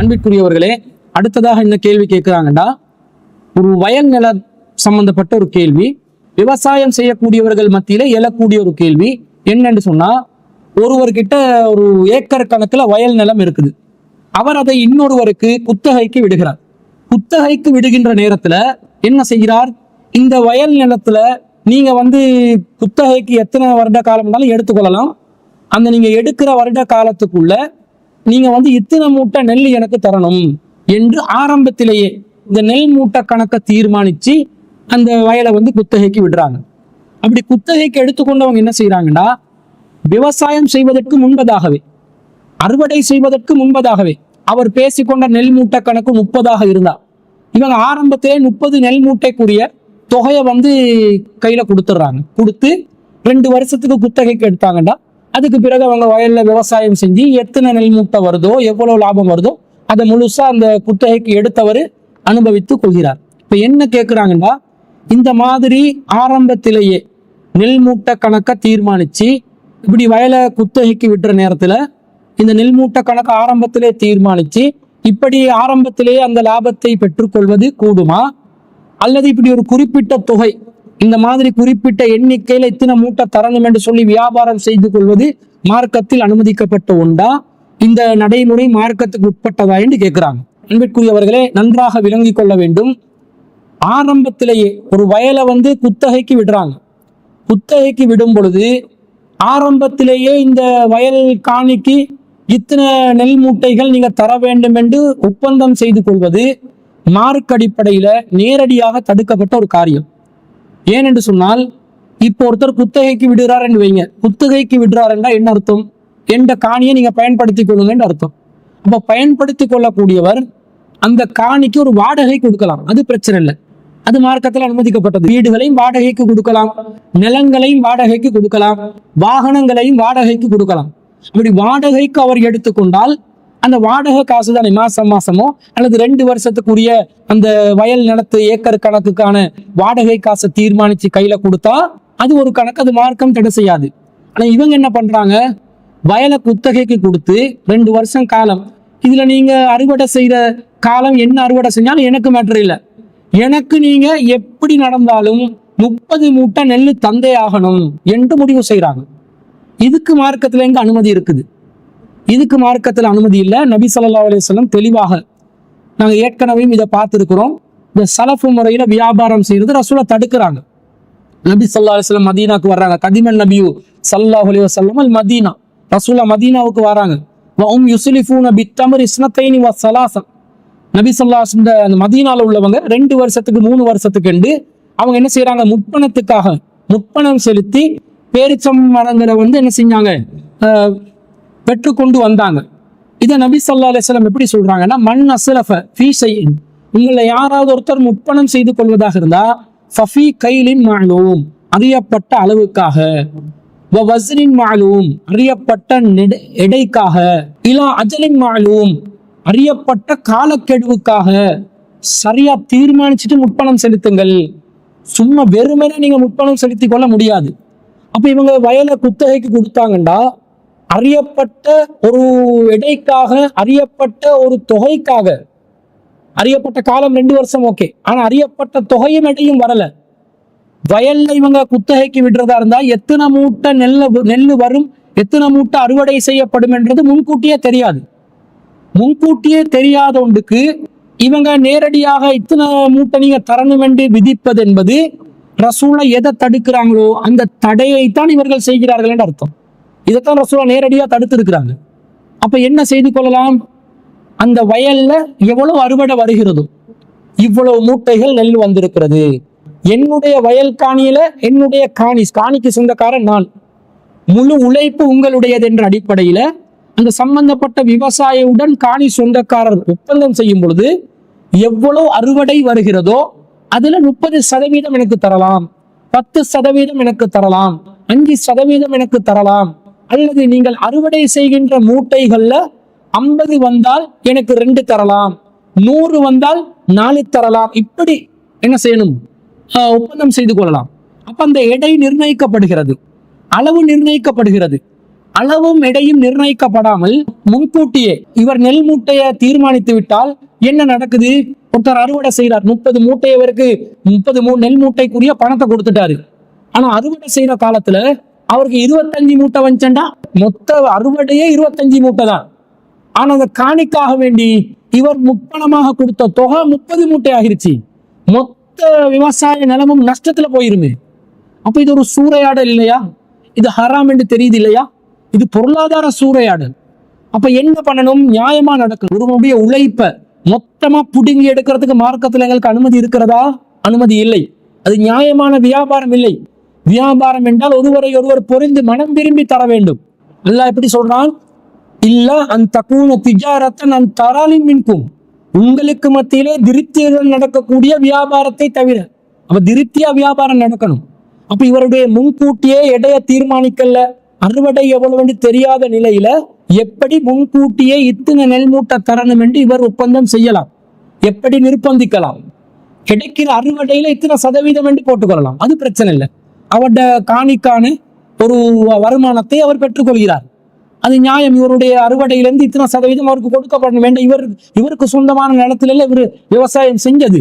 அன்பிற்குரியவர்களே அடுத்ததாக என்ன கேள்வி கேட்கிறாங்கடா. ஒரு வயல் நில சம்பந்தப்பட்ட ஒரு கேள்வி. விவசாயம் செய்யக்கூடியவர்கள் மத்தியில எழக்கூடிய ஒரு கேள்வி. என்னன்னு சொன்னா ஒருவர்கிட்ட ஒரு ஏக்கர் கணக்குல வயல் நிலம் இருக்குது. அவர் அதை இன்னொருவருக்கு குத்தகைக்கு விடுகிறார். குத்தகைக்கு விடுகின்ற நேரத்துல என்ன செய்கிறார்? இந்த வயல் நிலத்துல நீங்க வந்து குத்தகைக்கு எத்தனை வருட காலம் இருந்தாலும் எடுத்துக்கொள்ளலாம். அந்த நீங்க எடுக்கிற வருட காலத்துக்குள்ள நீங்க வந்து இத்தனை மூட்டை நெல் எனக்கு தரணும் என்று ஆரம்பத்திலேயே இந்த நெல் மூட்டை கணக்கை தீர்மானிச்சு அந்த வயலை வந்து குத்தகைக்கு விடுறாங்க. அப்படி குத்தகைக்கு எடுத்துக்கொண்டவங்க என்ன செய்யறாங்கன்னா விவசாயம் செய்வதற்கு முன்பதாகவே அறுவடை செய்வதற்கு முன்பதாகவே அவர் பேசிக்கொண்ட நெல் மூட்டை கணக்கு முப்பதாக இருந்தா இவங்க ஆரம்பத்திலே முப்பது நெல் மூட்டைக்குரிய தொகையை வந்து கையில கொடுத்துட்றாங்க. கொடுத்து ரெண்டு வருஷத்துக்கு குத்தகைக்கு எடுத்தாங்கன்னா அதுக்கு பிறகு அவங்க வயலில் விவசாயம் செஞ்சு எத்தனை நெல் மூட்டை வருதோ எவ்வளோ லாபம் வருதோ அதை முழுசாக அந்த குத்தகைக்கு எடுத்தவர் அனுபவித்து கொள்கிறார். இப்போ என்ன கேட்குறாங்கன்னா இந்த மாதிரி ஆரம்பத்திலேயே நெல் மூட்டை கணக்கை தீர்மானிச்சு இப்படி வயலை குத்தகைக்கு விட்டுற நேரத்தில் இந்த நெல் மூட்டை கணக்கை ஆரம்பத்திலே தீர்மானித்து இப்படி ஆரம்பத்திலேயே அந்த லாபத்தை பெற்றுக்கொள்வது கூடுமா? அல்லது இப்படி ஒரு குறிப்பிட்ட தொகை இந்த மாதிரி குறிப்பிட்ட எண்ணிக்கையில இத்தனை மூட்டை தரணும் என்று சொல்லி வியாபாரம் செய்து கொள்வது மார்க்கத்தில் அனுமதிக்கப்பட்ட உண்டா இந்த நடைமுறை மார்க்கத்துக்கு உட்பட்டதா என்று கேட்கிறாங்க. அன்பிற்குரியவர்களே நன்றாக விளங்கி கொள்ள வேண்டும். ஆரம்பத்திலேயே ஒரு வயலை வந்து குத்தகைக்கு விடுறாங்க. குத்தகைக்கு விடும் பொழுது ஆரம்பத்திலேயே இந்த வயல் காணிக்கு இத்தனை நெல் மூட்டைகள் நீங்க தர வேண்டும் என்று ஒப்பந்தம் செய்து கொள்வது மார்க் அடிப்படையில நேரடியாக தடுக்கப்பட்ட ஒரு காரியம். ஏனென்று சொன்னால் இப்போ ஒருத்தர் குத்தகைக்கு விடுறாருன்னு வைங்க. குத்தகைக்கு விடுறாருன்னா என்ன அர்த்தம்? எந்த காணியை நீங்கள் பயன்படுத்திக் கொள்ளுங்கன்னு அர்த்தம். அப்போ பயன்படுத்தி கொள்ளக்கூடியவர் அந்த காணிக்கு ஒரு வாடகை கொடுக்கலாம். அது பிரச்சனை இல்லை. அது மார்க்கத்தில் அனுமதிக்கப்பட்டது. வீடுகளையும் வாடகைக்கு கொடுக்கலாம். நிலங்களையும் வாடகைக்கு கொடுக்கலாம். வாகனங்களையும் வாடகைக்கு கொடுக்கலாம். அப்படி வாடகைக்கு அவர் எடுத்துக்கொண்டால் அந்த வாடகை காசு தானே மாசம் மாசமோ அல்லது ரெண்டு வருஷத்துக்குரிய அந்த வயல் நிலத்து ஏக்கர் கணக்குக்கான வாடகை காசை தீர்மானிச்சு கையில கொடுத்தா அது ஒரு கணக்கு அது மார்க்கம் தடை செய்யாது. ஆனா இவங்க என்ன பண்றாங்க? வயலை குத்தகைக்கு கொடுத்து ரெண்டு வருஷம் காலம். இதுல நீங்க அறுவடை செய்யற காலம் என்ன அறுவடை செஞ்சாலும் எனக்கு மேட்டர் இல்லை. எனக்கு நீங்க எப்படி நடந்தாலும் முப்பது மூட்டை நெல் தந்தை ஆகணும் என்று முடிவு செய்யறாங்க இதுக்கு மார்க்கத்துல எங்க அனுமதி இருக்குது? இதுக்கு மார்க்கத்தில் அனுமதி இல்லை. நபி சல்லா அலைஹி தெளிவாக நாங்கள் ஏற்கனவே இதை பார்த்துருக்குறோம். இந்த சலஃபு முறையில் வியாபாரம் செய்கிறது ரசூலை தடுக்கிறாங்க. நபி சல்லா அலைஹி மதீனாக்கு வர்றாங்க. கதிமன் நபியு சல்லாஹ் அலைஹி வஸல்லம் அல் மதீனா. ரசூலா மதீனாவுக்கு வராங்க. வம் யுசுலிஃபூன பித்தமர் இஸ்னத்தைனி வ சலாசம் நபி சொல்லா இந்த மதீனாவில் அந்த மதீனால உள்ளவங்க ரெண்டு வருஷத்துக்கு மூணு வருஷத்துக்கு என்று அவங்க என்ன செய்யறாங்க முப்பணத்துக்காக முப்பணம் செலுத்தி பேரிச்சம் மரங்களை வந்து என்ன செஞ்சாங்க? பெற்றுக்கொண்டு வந்தாங்க. இதை நபி சொல்லா அலிஸ்லாம் எப்படி சொல்றாங்கன்னா மண் அஸ்லஃப ஃபீ உங்களை யாராவது ஒருத்தர் முப்பணம் செய்து கொள்வதாக இருந்தா ஃபஃபி கைலின் மாலூம். அறியப்பட்ட அளவுக்காக. வ மாலூம். அறியப்பட்ட எடைக்காக. இலா அஜலின் மாலூம். அறியப்பட்ட காலக்கெடுவுக்காக. சரியா தீர்மானிச்சுட்டு முற்பணம் செலுத்துங்கள். சும்மா வெறுமனே நீங்க முற்பணம் செலுத்தி கொள்ள முடியாது. அப்ப இவங்க வயலை குத்தகைக்கு கொடுத்தாங்கண்டா அறியப்பட்ட ஒரு எடைக்காக அறியப்பட்ட ஒரு தொகைக்காக. அறியப்பட்ட காலம் ரெண்டு வருஷம் ஓகே ஆனா அறியப்பட்ட தொகையும் எடையும் வரல. வயல்ல இவங்க குத்தகைக்கு விடுறதா இருந்தா எத்தனை மூட்டை நெல்ல நெல் வரும் எத்தனை மூட்டை அறுவடை செய்யப்படும் என்றது முன்கூட்டியே தெரியாது. முன்கூட்டியே தெரியாத ஒன்றுக்கு இவங்க நேரடியாக இத்தனை மூட்டை நீங்க தரணும் என்று விதிப்பது என்பது ரசூலை எதை தடுக்கிறாங்களோ அந்த தடையை தான் இவர்கள் செய்கிறார்கள் என்று அர்த்தம். இதைத்தான் ரசூலா நேரடியாக தடுத்திருக்கிறாங்க. அப்போ என்ன செய்து கொள்ளலாம்? அந்த வயல்ல எவ்வளவு அறுவடை வருகிறதோ இவ்வளவு மூட்டைகள் நெல் வந்திருக்கிறது. என்னுடைய வயல் காணியில என்னுடைய காணி காணிக்கு சொந்தக்காரன் நான். முழு உழைப்பு உங்களுடையது என்ற அடிப்படையில அந்த சம்பந்தப்பட்ட விவசாயியுடன் காணி சொந்தக்காரர் ஒப்பந்தம் செய்யும் பொழுது எவ்வளவு அறுவடை வருகிறதோ அதுல முப்பது சதவீதம் எனக்கு தரலாம். பத்து சதவீதம் எனக்கு தரலாம். அஞ்சு சதவீதம் எனக்கு தரலாம். அல்லது நீங்கள் அறுவடை செய்கின்ற மூட்டைகள்ல ஐம்பது வந்தால் எனக்கு ரெண்டு தரலாம் நூறு வந்தால் நாலு தரலாம். இப்படி என்ன செய்யணும்? ஒப்பந்தம் செய்து கொள்ளலாம். அப்ப அந்த எடை நிர்ணயிக்கப்படுகிறது. அளவு நிர்ணயிக்கப்படுகிறது. அளவும் எடையும் நிர்ணயிக்கப்படாமல் முன்கூட்டியே இவர் நெல் மூட்டையை தீர்மானித்து விட்டால் என்ன நடக்குது? ஒருத்தர் அறுவடை செய்கிறார் முப்பது மூட்டை இவருக்கு முப்பது மூ நெல் மூட்டைக்குரிய பணத்தை கொடுத்துட்டாரு. ஆனா அறுவடை செய்யற காலத்துல அவருக்கு இருபத்தஞ்சு மூட்டை வந்துச்சண்டா மொத்த அறுவடையே இருபத்தஞ்சு மூட்டை தான். ஆனா அந்த காணிக்காக வேண்டி இவர் முப்பணமாக கொடுத்த தொகை முப்பது மூட்டை ஆகிருச்சு. மொத்த விவசாய நிலமும் நஷ்டத்துல போயிருமே. அப்ப இது ஒரு சூறையாடல் இல்லையா? இது ஹராம் என்று தெரியுது இல்லையா? இது பொருளாதார சூறையாடல். அப்ப என்ன பண்ணணும்? நியாயமா நடக்கணும். ஒருவனுடைய உழைப்ப மொத்தமா புடுங்கி எடுக்கிறதுக்கு மார்க்கத்துல எங்களுக்கு அனுமதி இருக்கிறதா? அனுமதி இல்லை. அது நியாயமான வியாபாரம் இல்லை. வியாபாரம் என்றால் ஒருவரை ஒருவர் பொறிந்து மனம் விரும்பி தர வேண்டும். அல்லாஹ் எப்படி சொல்றான்? இல்ல அந்த தக்கூன திஜாரத்தன் அந்த தராலின் மின்கும். உங்களுக்கு மத்தியிலே திருப்தியுடன் நடக்கக்கூடிய வியாபாரத்தை தவிர அப்ப திருப்தியா வியாபாரம் நடக்கணும். அப்ப இவருடைய முன்கூட்டியே எடைய தீர்மானிக்கல அறுவடை எவ்வளவு தெரியாத நிலையில எப்படி முன்கூட்டியே இத்தனை நெல் மூட்டை தரணும் என்று இவர் ஒப்பந்தம் செய்யலாம். எப்படி நிர்பந்திக்கலாம்? கிடைக்கிற அறுவடையில இத்தனை சதவீதம் என்று போட்டுக்கொள்ளலாம். அது பிரச்சனை இல்லை. அவட காணிக்கான ஒரு வருமானத்தை அவர் பெற்றுக்கொள்கிறார். அது நியாயம். இவருடைய அறுவடையிலிருந்து இத்தனை சதவீதம் அவருக்கு கொடுக்கப்படணும். வேண்டாம் இவர் இவருக்கு சொந்தமான நிலத்துல இவர் விவசாயம் செஞ்சது.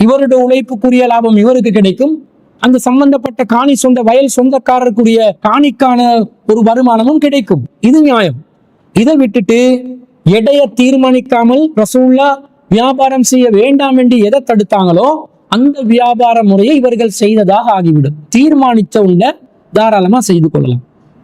இவருடைய உழைப்புக்குரிய லாபம் இவருக்கு கிடைக்கும். அந்த சம்பந்தப்பட்ட காணி சொந்த வயல் சொந்தக்காரருக்குரிய காணிக்கான ஒரு வருமானமும் கிடைக்கும். இது நியாயம். இதை விட்டுட்டு எடைய தீர்மானிக்காமல் ரசூல்லா வியாபாரம் செய்ய வேண்டாம் என்று எதை தடுத்தாங்களோ அந்த வியாபார முறையை இவர்கள் செய்ததாக ஆகிவிடும். தீர்மானித்தவங்க தாராளமா செய்து கொள்ளலாம்.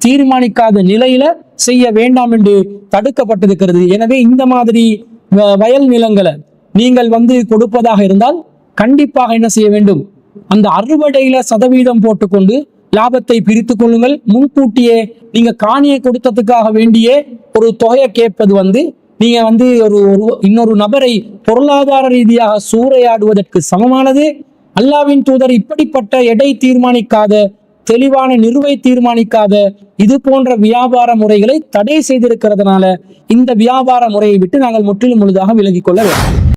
தீர்மானிக்காத நிலையில செய்ய வேண்டாம் என்று தடுக்கப்பட்டிருக்கிறது. எனவே இந்த மாதிரி வ- வயல் நிலங்களை நீங்கள் வந்து கொடுப்பதாக இருந்தால் கண்டிப்பாக என்ன செய்ய வேண்டும்? அந்த அறுவடையில சதவீதம் போட்டுக்கொண்டு லாபத்தை பிரித்து கொள்ளுங்கள். முன்கூட்டியே நீங்க காணியை கொடுத்ததுக்காக வேண்டியே ஒரு தொகையை கேட்பது வந்து நீங்க வந்து ஒரு ஒரு- இன்னொரு நபரை பொருளாதார ரீதியாக சூறையாடுவதற்கு சமமானது? அல்லாவின் தூதர் இப்படிப்பட்ட எடை தீர்மானிக்காத தெளிவான நிறுவை தீர்மானிக்காத இது போன்ற வியாபார முறைகளை தடை செய்திருக்கிறதுனால இந்த வியாபார முறையை விட்டு நாங்கள் முற்றிலும் முழுதாக விலகிக் கொள்ள வேண்டும்.